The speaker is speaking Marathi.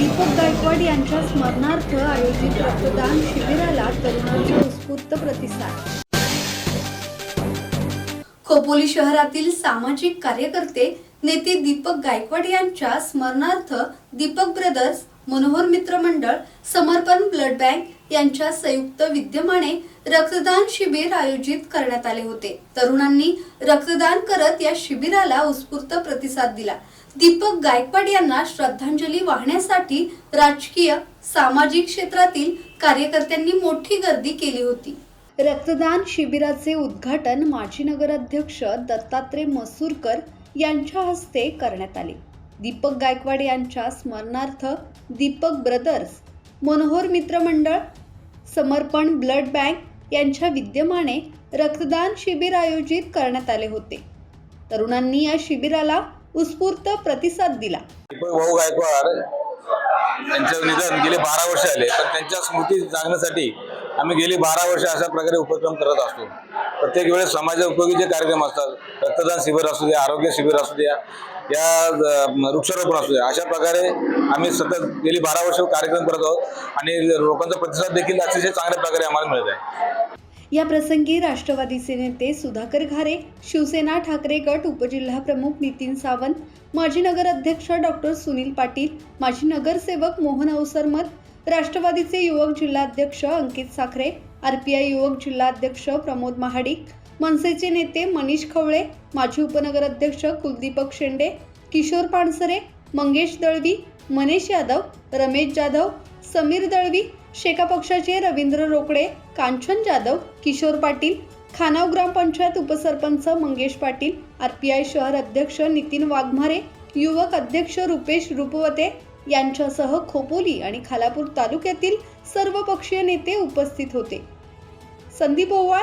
दीपक गायकवाड यांच्या स्मरणार्थ आयोजित रक्तदान शिबिराला तरुणांचा उत्स्फूर्त प्रतिसाद. खोपोली शहरातील सामाजिक कार्यकर्ते नेते दीपक गायकवाड यांच्या स्मरणार्थ दीपक ब्रदर्स मनोहर मित्र मंडळ समर्पण ब्लड बँक यांच्या संयुक्त विद्यमाने रक्तदान शिबिर आयोजित करण्यात आले होते. तरुणांनी रक्तदान करत या शिबिराला उत्स्फूर्त प्रतिसाद दिला. दीपक गायकवाड यांना श्रद्धांजली वाहण्यासाठी राजकीय सामाजिक क्षेत्रातील कार्यकर्त्यांनी मोठी गर्दी केली होती. रक्तदान शिबिराचे उद्घाटन माजी नगराध्यक्ष दत्तात्रय मसूरकर यांच्या हस्ते करण्यात आले. दीपक गायकवाड यांच्या स्मरणार्थ दीपक ब्रदर्स मनोहर मित्रमंडळ समर्पण ब्लड बँक यांच्या विद्यमाने रक्तदान शिबिर आयोजित करण्यात आले होते. तरुणांनी या शिबिराला उत्स्फूर्त प्रतिसाद दिला. भाऊ गायकवाड यांचं निधन गेले बारा वर्ष आले पण त्यांच्या स्मृती जागण्यासाठी आम्ही गेली बारा वर्ष अशा प्रकारे उपक्रम करत असतो. प्रत्येक वेळेस समाजाउपयोगी जे कार्यक्रम असतात रक्तदान शिबिर असू द्या आरोग्य शिबिर असू द्या या वृक्षारोपण असू द्या अशा प्रकारे आम्ही सतत गेली बारा वर्ष कार्यक्रम करत आहोत आणि लोकांचा प्रतिसाद देखील अतिशय चांगल्या प्रकारे आम्हाला मिळत आहे. या प्रसंगी राष्ट्रवादीचे नेते सुधाकर घारे शिवसेना ठाकरे गट उपजिल्हाप्रमुख नितीन सावंत माजी नगराध्यक्ष डॉक्टर सुनील पाटील माजी नगरसेवक मोहन अवसरमत राष्ट्रवादीचे युवक जिल्हाध्यक्ष अंकित साखरे आरपीआय युवक जिल्हाध्यक्ष प्रमोद महाडिक मनसेचे नेते मनीष खवळे माजी उपनगराध्यक्ष कुलदीपक शेंडे किशोर पानसरे मंगेश दळवी मनीष यादव रमेश जाधव समीर दळवी शेका पक्षाचे रवींद्र रोकडे कांचन जाधव किशोर पाटील खानाव ग्रामपंचायत उपसरपंच Mangesh Patil R P I शहर अध्यक्ष नितीन वाघमारे युवक अध्यक्ष रुपेश रुपवते यांच्यासह खोपोली आणि खालापूर तालुक्यातील सर्व पक्षीय नेते उपस्थित होते. संदीप ओवाळ